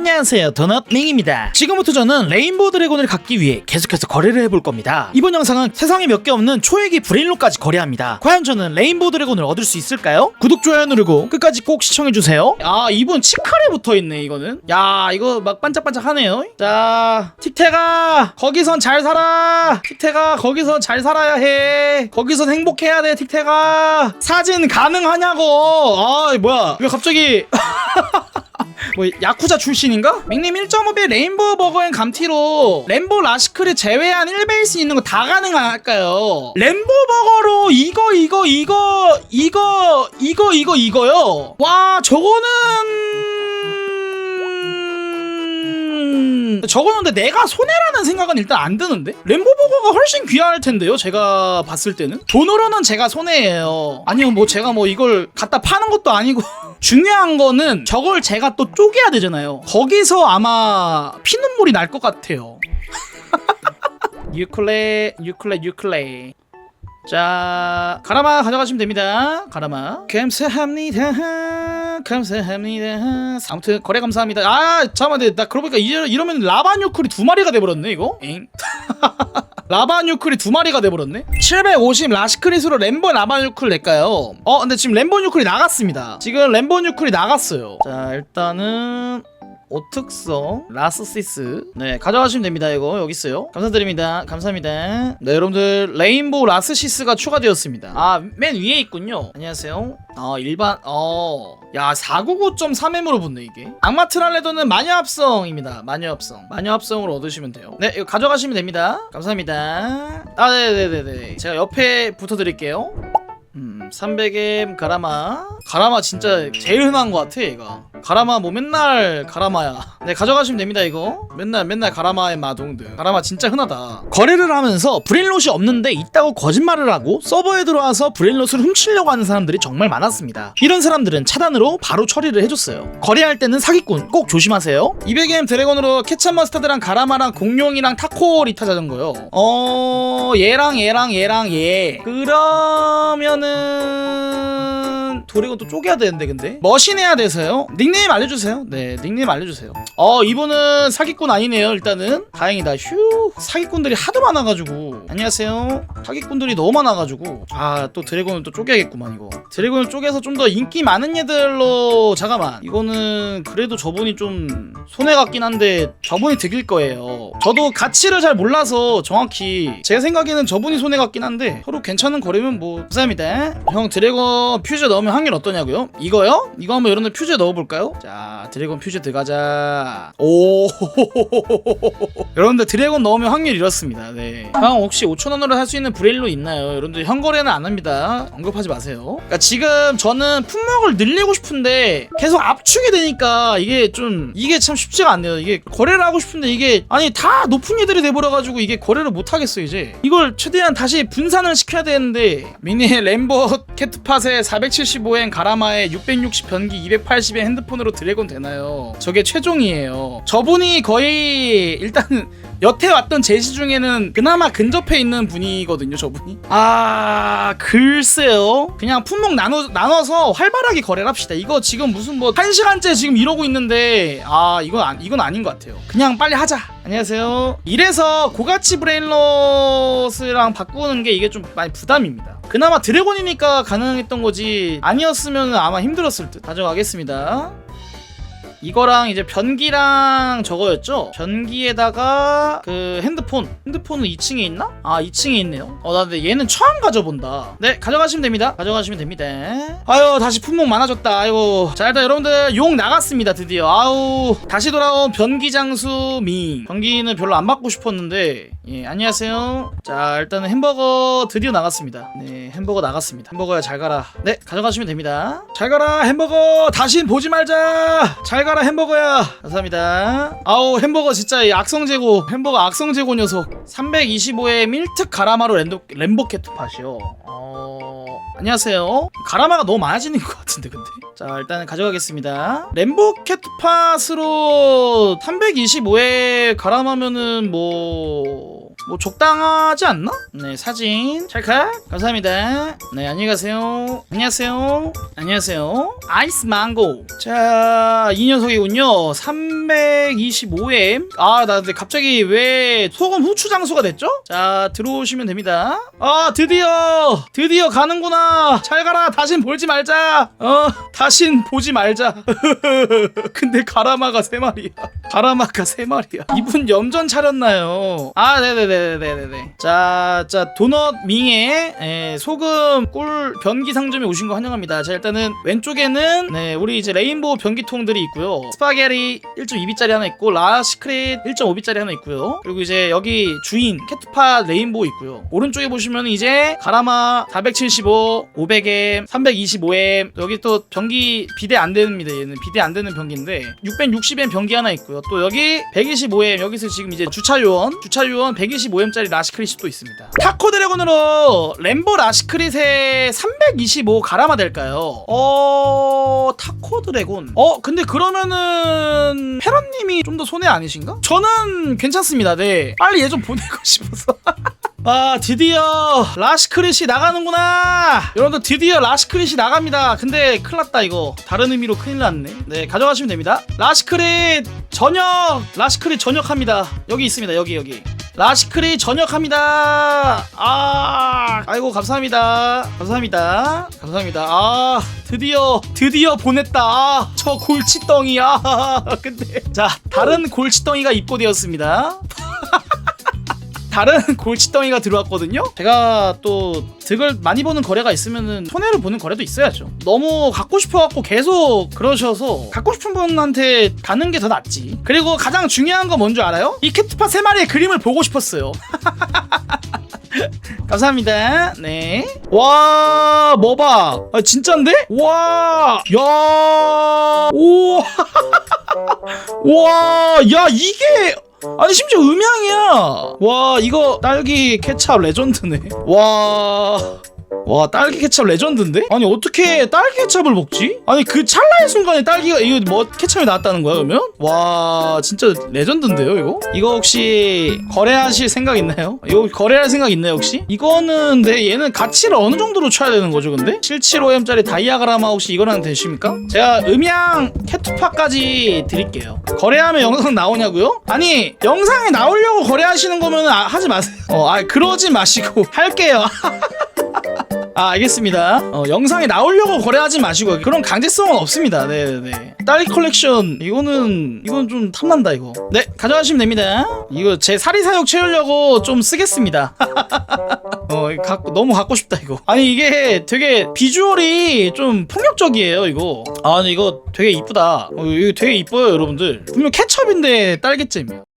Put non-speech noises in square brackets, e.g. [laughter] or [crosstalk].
안녕하세요. 도넛링입니다. 지금부터 저는 레인보우 드래곤을 갖기 위해 계속해서 거래를 해볼 겁니다. 이번 영상은 세상에 몇 개 없는 초회기 브레인로까지 거래합니다. 과연 저는 레인보우 드래곤을 얻을 수 있을까요? 구독 좋아요 누르고 끝까지 꼭 시청해주세요. 아 이분 치칼에 붙어있네 이거는. 야 이거 막 반짝반짝 하네요. 자 틱태가 거기선 잘 살아. 틱태가 거기선 잘 살아야 해. 거기선 행복해야 돼 틱태가. 사진 가능하냐고. 아 뭐야. 왜 갑자기 [laughs] 뭐 야쿠자 출신인가? 닉님 1.5배 레인보우 버거앤 감티로 램보 라시크를 제외한 1베이스 있는 거 다 가능할까요? 램보 버거로 이거 이거 이거 이거 이거 이거 이거요. 와 저거는 저거는 근데 내가 손해라는 생각은 일단 안 드는데? 램보 버거가 훨씬 귀할 텐데요 제가 봤을 때는? 돈으로는 제가 손해예요. 아니요 뭐 제가 뭐 이걸 갖다 파는 것도 아니고. [laughs] 중요한 거는 저걸 제가 또 쪼개야 되잖아요. 거기서 아마 피눈물이 날 것 같아요. [laughs] 유클레 유클레 유클레. 자 가라마 가져가시면 됩니다. 가라마. 감사합니다 감사합니다. 아무튼 거래 감사합니다. 아 잠깐만 나 그러고 보니까 이러, 이러면 라반 유클이 두 마리가 돼버렸네 이거? 엥 [laughs] 라반 유클이 두 마리가 돼버렸네? 750 라시크릿으로 램보 라반 유클 낼까요? 어 근데 지금 램보 유클이 나갔습니다. 지금 램보 유클이 나갔어요. 자 일단은 오특성 라스시스. 네 가져가시면 됩니다 이거. 여기 있어요. 감사드립니다. 감사합니다. 네 여러분들 레인보우 라스시스가 추가되었습니다. 아 맨 위에 있군요. 안녕하세요. 아 일반 어야 499.3M으로 붙네 이게. 악마 트랄레도는 마녀 합성입니다. 마녀 합성. 마녀 합성으로 얻으시면 돼요. 네 이거 가져가시면 됩니다. 감사합니다. 아 네네네네. 제가 옆에 붙어 드릴게요. 음, 300M 가라마. 가라마 진짜 제일 흔한 것 같아, 얘가. 가라마 뭐 맨날 가라마야. 네, 가져가시면 됩니다, 이거. 맨날, 맨날 가라마의 마동들. 가라마 진짜 흔하다. 거래를 하면서 브레인롯이 없는데 있다고 거짓말을 하고 서버에 들어와서 브레인롯을 훔치려고 하는 사람들이 정말 많았습니다. 이런 사람들은 차단으로 바로 처리를 해줬어요. 거래할 때는 사기꾼 꼭 조심하세요. 200M 드래곤으로 케찹 머스타드랑 가라마랑 공룡이랑 타코 리타 자전거요. 어, 얘랑 얘랑 얘랑 얘. 그러면은 도리곤 또 쪼개야 되는데 근데 머신 해야 돼서요. 닉네임 알려주세요. 네, 닉네임 알려주세요. 어, 이분은 사기꾼 아니네요. 일단은 다행이다. 휴, 사기꾼들이 하도 많아가지고 안녕하세요. 사기꾼들이 너무 많아가지고 아 또 드래곤을 또 쪼개야겠구만 이거. 드래곤을 쪼개서 좀 더 인기 많은 애들로 잠깐만 이거는 그래도 저분이 좀 손해 같긴 한데 저분이 득일 거예요. 저도 가치를 잘 몰라서 정확히 제가 생각에는 저분이 손해 같긴 한데 서로 괜찮은 거래면 뭐 감사합니다. 형 드래곤 퓨즈 넣으면 확률 어떠냐고요? 이거요? 이거 한번 여러분들 퓨즈 넣어볼까요? 자 드래곤 퓨즈 들어가자. 오 [laughs] 여러분들 드래곤 넣으면 확률 이렇습니다. 네. 형 혹시 5천 원으로 살 수 있는 브레일로 있나요? 여러분들 현거래는 안 합니다. 언급하지 마세요. 그러니까 지금 저는 품목을 늘리고 싶은데 계속 압축이 되니까 이게 좀 이게 참 쉽지가 않네요. 이게 거래를 하고 싶은데 이게 아니 다 높은 애들이 돼버려가지고 이게 거래를 못 하겠어 이제. 이걸 최대한 다시 분산을 시켜야 되는데 미니 램보 [laughs] 캐트팟에 475엔 가라마에 660 변기 280엔 핸드폰으로 드래곤 되나요? 저게 최종이에요. 저분이 거의 일단 [laughs] 여태 왔던 제시 중에는 그나마 근접해 있는 분이거든요, 저분이. 아, 글쎄요. 그냥 품목 나눠, 나눠서 활발하게 거래를 합시다. 이거 지금 무슨 뭐, 한 시간째 지금 이러고 있는데, 아, 이건, 안, 이건 아닌 것 같아요. 그냥 빨리 하자. 안녕하세요. 이래서 고가치 브레인롯이랑 바꾸는 게 이게 좀 많이 부담입니다. 그나마 드래곤이니까 가능했던 거지. 아니었으면 아마 힘들었을 듯. 가져가겠습니다. 이거랑 이제 변기랑 저거였죠? 변기에다가 그 핸드폰. 핸드폰은 2층에 있나? 아 2층에 있네요. 어나 근데 얘는 처음 가져본다. 네 가져가시면 됩니다. 가져가시면 됩니다. 아유 다시 품목 많아졌다. 아이고. 자 일단 여러분들 용 나갔습니다 드디어. 아우 다시 돌아온 변기 장수 미 변기는 별로 안 받고 싶었는데 예 안녕하세요. 자 일단은 햄버거 드디어 나갔습니다. 네 햄버거 나갔습니다. 햄버거야 잘 가라. 네 가져가시면 됩니다. 잘 가라 햄버거. 다신 보지 말자. 잘 가라 햄버거야. 감사합니다. 아우 햄버거 진짜 이 악성재고 햄버거 악성재고 녀석. 325에 밀특 가라마로 랜도, 램보캐트 팟이요. 어... 안녕하세요. 가라마가 너무 많아지는 것 같은데 근데. 자 일단은 가져가겠습니다. 램보캐트 팟으로 325에 가라마면은 뭐 뭐 적당하지 않나? 네 사진 찰칵. 감사합니다. 네 안녕히 가세요. 안녕하세요. 안녕하세요. 아이스 망고. 자 이 녀석이군요. 325M 아나 근데 갑자기 왜 소금 후추 장수가 됐죠? 자 들어오시면 됩니다. 아 드디어! 드디어 가는구나. 잘 가라. 다신 보지 말자. 어 다신 보지 말자. [laughs] 근데 가라마가 세 마리야. 가라마가 세 마리야. 이분 염전 차렸나요? 아 네네네 네네네 자 자 도넛 밍에 에, 소금 꿀 변기 상점에 오신 거 환영합니다. 자 일단은 왼쪽에는 네 우리 이제 레인보우 변기통들이 있고요. 스파게리 1.2비짜리 하나 있고 라시크릿 1.5비짜리 하나 있고요. 그리고 이제 여기 주인 캐트팟 레인보우 있고요. 오른쪽에 보시면 이제 가라마 475 500M 325M 여기 또 변기 비대 안 됩니다 얘는. 비대 안 되는 변기인데. 660M 변기 하나 있고요. 또 여기 125M 여기서 지금 이제 주차 요원 주차 요원 125M짜리 라시크릿이 또 있습니다. 타코 드래곤으로 램보 라시크릿에 325 가라마 될까요? 어 타코 드래곤. 어 근데 그러면은 페런님이 좀 더 손해 아니신가? 저는 괜찮습니다. 네. 빨리 얘 좀 보내고 [laughs] 싶어서. [laughs] 아 드디어 라시크릿이 나가는구나. 여러분들 드디어 라시크릿이 나갑니다. 근데 큰일났다 이거. 다른 의미로 큰일 났네. 네 가져가시면 됩니다. 라시크릿 전역! 라시크릿 전역합니다. 여기 있습니다. 여기 여기 라시크릿 전역합니다. 아 아이고 감사합니다. 감사합니다. 감사합니다. 아 드디어 드디어 보냈다. 아, 저 골치덩이. 아 [laughs] 근데. 자 다른 골치덩이가 입고되었습니다 다른 [laughs] 골치덩이가 들어왔거든요. 제가 또 득을 많이 보는 거래가 있으면은 손해를 보는 거래도 있어야죠. 너무 갖고 싶어갖고 계속 그러셔서 갖고 싶은 분한테 가는 게 더 낫지. 그리고 가장 중요한 건 뭔지 알아요? 이 캣트파 세 마리의 그림을 보고 싶었어요. [laughs] 감사합니다. 네. 와, 뭐 봐. 아, 진짠데? 와, 야, 오, [laughs] 와, 야, 이게 아니 심지어 음향이야. 와 이거 딸기 케찹 레전드네. 와. 와 딸기 케찹 레전드인데? 아니 어떻게 딸기 케찹을 먹지? 아니 그 찰나의 순간에 딸기가 이거 뭐 케찹이 나왔다는 거야 그러면? 와 진짜 레전드인데요 이거? 이거 혹시 거래하실 생각 있나요? 이거 거래할 생각 있나요 혹시? 이거는 네 얘는 가치를 어느 정도로 쳐야 되는 거죠 근데? 775M짜리 다이아그라마 혹시 이거랑 되십니까? 제가 음향 캐투파까지 드릴게요 거래하면 영상 나오냐고요? 아니 영상에 나오려고 거래하시는 거면 아, 하지 마세요 어 아 그러지 마시고 [laughs] 할게요 [laughs] 아 알겠습니다. 어, 영상에 나오려고 거래하지 마시고 그런 강제성은 없습니다. 네네 딸기 컬렉션 이거는 이건 좀 탐난다 이거. 네 가져가시면 됩니다. 이거 제 사리사욕 채우려고 좀 쓰겠습니다. [laughs] 어 갖고, 너무 갖고 싶다 이거. 아니 이게 되게 비주얼이 좀 폭력적이에요 이거. 아 근데 이거 되게 이쁘다. 어, 이거 되게 이뻐요 여러분들. 분명 케첩인데 딸기잼이야